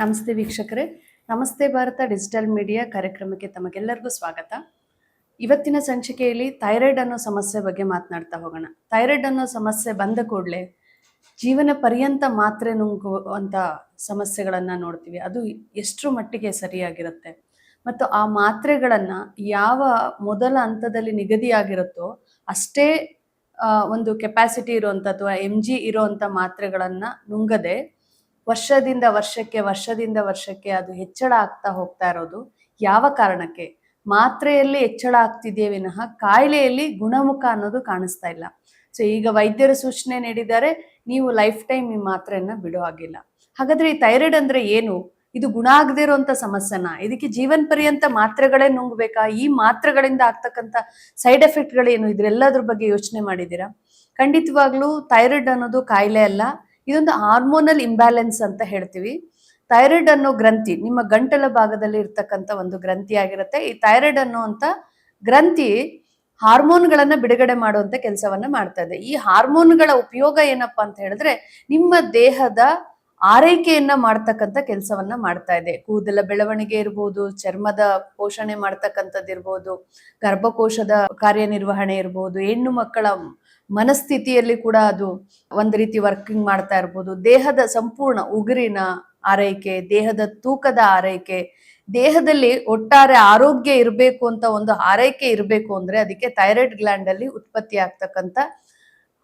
ನಮಸ್ತೆ ವೀಕ್ಷಕರೇ. ನಮಸ್ತೆ ಭಾರತ ಡಿಜಿಟಲ್ ಮೀಡಿಯಾ ಕಾರ್ಯಕ್ರಮಕ್ಕೆ ತಮಗೆಲ್ಲರಿಗೂ ಸ್ವಾಗತ. ಇವತ್ತಿನ ಸಂಚಿಕೆಯಲ್ಲಿ ಥೈರಾಯ್ಡ್ ಅನ್ನೋ ಸಮಸ್ಯೆ ಬಗ್ಗೆ ಮಾತನಾಡ್ತಾ ಹೋಗೋಣ. ಥೈರಾಯ್ಡ್ ಅನ್ನೋ ಸಮಸ್ಯೆ ಬಂದ ಕೂಡಲೇ ಜೀವನ ಪರ್ಯಂತ ಮಾತ್ರೆ ನುಂಗುವಂಥ ಸಮಸ್ಯೆಗಳನ್ನು ನೋಡ್ತೀವಿ. ಅದು ಎಷ್ಟರ ಮಟ್ಟಿಗೆ ಸರಿಯಾಗಿರುತ್ತೆ? ಮತ್ತು ಆ ಮಾತ್ರೆಗಳನ್ನು ಯಾವ ಮೊದಲ ಹಂತದಲ್ಲಿ ನಿಗದಿಯಾಗಿರುತ್ತೋ ಅಷ್ಟೇ ಒಂದು ಕೆಪಾಸಿಟಿ ಇರುವಂಥ ಅಥವಾ ಎಂ ಜಿ ಇರೋವಂಥ ಮಾತ್ರೆಗಳನ್ನು ನುಂಗದೆ ವರ್ಷದಿಂದ ವರ್ಷಕ್ಕೆ ವರ್ಷದಿಂದ ವರ್ಷಕ್ಕೆ ಅದು ಹೆಚ್ಚಳ ಆಗ್ತಾ ಹೋಗ್ತಾ ಇರೋದು. ಯಾವ ಕಾರಣಕ್ಕೆ? ಮಾತ್ರೆಯಲ್ಲಿ ಹೆಚ್ಚಳ ಆಗ್ತಿದೆಯೇ ವಿನಃ ಕಾಯಿಲೆಯಲ್ಲಿ ಗುಣಮುಖ ಅನ್ನೋದು ಕಾಣಿಸ್ತಾ ಇಲ್ಲ. ಸೊ ಈಗ ವೈದ್ಯರು ಸೂಚನೆ ನೀಡಿದ್ದಾರೆ, ನೀವು ಲೈಫ್ ಟೈಮ್ ಈ ಮಾತ್ರೆಯನ್ನ ಬಿಡೋ ಹಾಗಿಲ್ಲ. ಹಾಗಾದ್ರೆ ಈ ಥೈರಾಯ್ಡ್ ಅಂದ್ರೆ ಏನು? ಇದು ಗುಣ ಆಗದೇ ಇರುವಂತ ಸಮಸ್ಯೆನ? ಇದಕ್ಕೆ ಜೀವನ ಪರ್ಯಂತ ಮಾತ್ರೆಗಳೇ ನುಂಗ್ಬೇಕಾ? ಈ ಮಾತ್ರೆಗಳಿಂದ ಆಗ್ತಕ್ಕಂಥ ಸೈಡ್ ಎಫೆಕ್ಟ್ಗಳೇನು? ಇದ್ರೆಲ್ಲದ್ರ ಬಗ್ಗೆ ಯೋಚನೆ ಮಾಡಿದ್ದೀರಾ? ಖಂಡಿತವಾಗ್ಲೂ ಥೈರಾಯ್ಡ್ ಅನ್ನೋದು ಕಾಯಿಲೆ ಅಲ್ಲ. ಇದೊಂದು ಹಾರ್ಮೋನಲ್ ಇಂಬ್ಯಾಲೆನ್ಸ್ ಅಂತ ಹೇಳ್ತೀವಿ. ಥೈರಾಯ್ಡ್ ಅನ್ನೋ ಗ್ರಂಥಿ, ನಿಮ್ಮ ಗಂಟಲ ಭಾಗದಲ್ಲಿ ಇರ್ತಕ್ಕಂಥ ಒಂದು ಗ್ರಂಥಿ ಆಗಿರುತ್ತೆ. ಈ ಥೈರಾಯ್ಡ್ ಅನ್ನುವಂಥ ಗ್ರಂಥಿ ಹಾರ್ಮೋನ್ಗಳನ್ನ ಬಿಡುಗಡೆ ಮಾಡುವಂತ ಕೆಲಸವನ್ನ ಮಾಡ್ತಾ ಇದೆ. ಈ ಹಾರ್ಮೋನ್ಗಳ ಉಪಯೋಗ ಏನಪ್ಪಾ ಅಂತ ಹೇಳಿದ್ರೆ, ನಿಮ್ಮ ದೇಹದ ಆರೈಕೆಯನ್ನ ಮಾಡ್ತಕ್ಕಂಥ ಕೆಲಸವನ್ನ ಮಾಡ್ತಾ ಇದೆ. ಕೂದಲ ಬೆಳವಣಿಗೆ ಇರ್ಬೋದು, ಚರ್ಮದ ಪೋಷಣೆ ಮಾಡ್ತಕ್ಕಂಥದ್ದಿರ್ಬೋದು ಗರ್ಭಕೋಶದ ಕಾರ್ಯನಿರ್ವಹಣೆ ಇರ್ಬೋದು, ಹೆಣ್ಣು ಮಕ್ಕಳ ಮನಸ್ಥಿತಿಯಲ್ಲಿ ಕೂಡ ಅದು ಒಂದ್ ರೀತಿ ವರ್ಕಿಂಗ್ ಮಾಡ್ತಾ ಇರ್ಬೋದು. ದೇಹದ ಸಂಪೂರ್ಣ ಉಗುರಿನ ಆರೈಕೆ, ದೇಹದ ತೂಕದ ಆರೈಕೆ, ದೇಹದಲ್ಲಿ ಒಟ್ಟಾರೆ ಆರೋಗ್ಯ ಇರಬೇಕು ಅಂತ ಒಂದು ಆರೈಕೆ ಇರಬೇಕು ಅಂದ್ರೆ ಅದಕ್ಕೆ ಥೈರಾಯ್ಡ್ ಗ್ಲ್ಯಾಂಡ್ ಅಲ್ಲಿ ಉತ್ಪತ್ತಿ ಆಗ್ತಕ್ಕಂಥ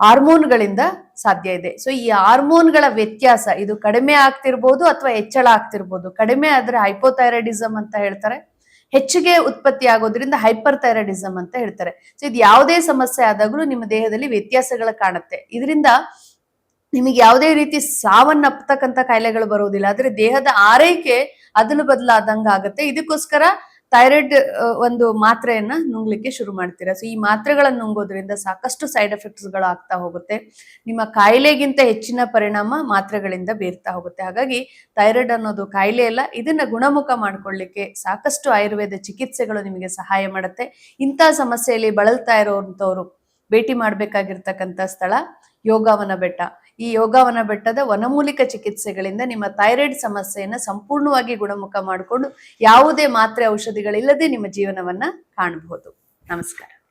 ಹಾರ್ಮೋನ್ಗಳಿಂದ ಸಾಧ್ಯ ಇದೆ. ಸೊ ಈ ಹಾರ್ಮೋನ್ಗಳ ವ್ಯತ್ಯಾಸ ಇದು ಕಡಿಮೆ ಆಗ್ತಿರ್ಬೋದು ಅಥವಾ ಹೆಚ್ಚಳ ಆಗ್ತಿರ್ಬೋದು. ಕಡಿಮೆ ಆದ್ರೆ ಹೈಪೋಥೈರಾಯ್ಡಿಸಮ್ ಅಂತ ಹೇಳ್ತಾರೆ. ಹೆಚ್ಚಿಗೆ ಉತ್ಪತ್ತಿ ಆಗೋದ್ರಿಂದ ಹೈಪರ್ ಥೈರಾಯ್ಡಿಸಮ್ ಅಂತ ಹೇಳ್ತಾರೆ. ಸೊ ಇದು ಯಾವುದೇ ಸಮಸ್ಯೆ ಆದಾಗಲೂ ನಿಮ್ಮ ದೇಹದಲ್ಲಿ ವ್ಯತ್ಯಾಸಗಳು ಕಾಣುತ್ತೆ. ಇದರಿಂದ ನಿಮಗೆ ಯಾವುದೇ ರೀತಿ ಸಾವನ್ನಪ್ಪತಕ್ಕಂಥ ಕಾಯಿಲೆಗಳು ಬರುವುದಿಲ್ಲ. ಆದ್ರೆ ದೇಹದ ಆರೈಕೆ ಅದಲು ಬದಲಾದಂಗ ಆಗುತ್ತೆ ಇದಕ್ಕೋಸ್ಕರ ಥೈರಾಯ್ಡ್ ಒಂದು ಮಾತ್ರೆಯನ್ನ ನುಂಗ್ಲಿಕ್ಕೆ ಶುರು ಮಾಡ್ತೀರಾ? ಸೊ ಈ ಮಾತ್ರೆಗಳನ್ನು ನುಂಗೋದ್ರಿಂದ ಸಾಕಷ್ಟು ಸೈಡ್ ಎಫೆಕ್ಟ್ಸ್ಗಳು ಆಗ್ತಾ ಹೋಗುತ್ತೆ. ನಿಮ್ಮ ಕಾಯಿಲೆಗಿಂತ ಹೆಚ್ಚಿನ ಪರಿಣಾಮ ಮಾತ್ರೆಗಳಿಂದ ಬೀರ್ತಾ ಹೋಗುತ್ತೆ. ಹಾಗಾಗಿ ಥೈರಾಯ್ಡ್ ಅನ್ನೋದು ಕಾಯಿಲೆ ಅಲ್ಲ, ಇದನ್ನ ಗುಣಮುಖ ಮಾಡ್ಕೊಳ್ಳಿಕ್ಕೆ ಸಾಕಷ್ಟು ಆಯುರ್ವೇದ ಚಿಕಿತ್ಸೆಗಳು ನಿಮಗೆ ಸಹಾಯ ಮಾಡುತ್ತೆ. ಇಂಥ ಸಮಸ್ಯೆಯಲ್ಲಿ ಬಳಲ್ತಾ ಇರೋಂಥವ್ರು ಭೇಟಿ ಮಾಡಬೇಕಾಗಿರ್ತಕ್ಕಂಥ ಸ್ಥಳ ಯೋಗವನ ಬೆಟ್ಟ. ಈ ಯೋಗವನ ಬೆಟ್ಟದ ವನಮೂಲಿಕ ಚಿಕಿತ್ಸೆಗಳಿಂದ ನಿಮ್ಮ ಥೈರಾಯ್ಡ್ ಸಮಸ್ಯೆಯನ್ನು ಸಂಪೂರ್ಣವಾಗಿ ಗುಣಮುಖ ಮಾಡಿಕೊಂಡು ಯಾವುದೇ ಮಾತ್ರೆ ಔಷಧಿಗಳಿಲ್ಲದೆ ನಿಮ್ಮ ಜೀವನವನ್ನ ಕಾಣಬಹುದು. ನಮಸ್ಕಾರ.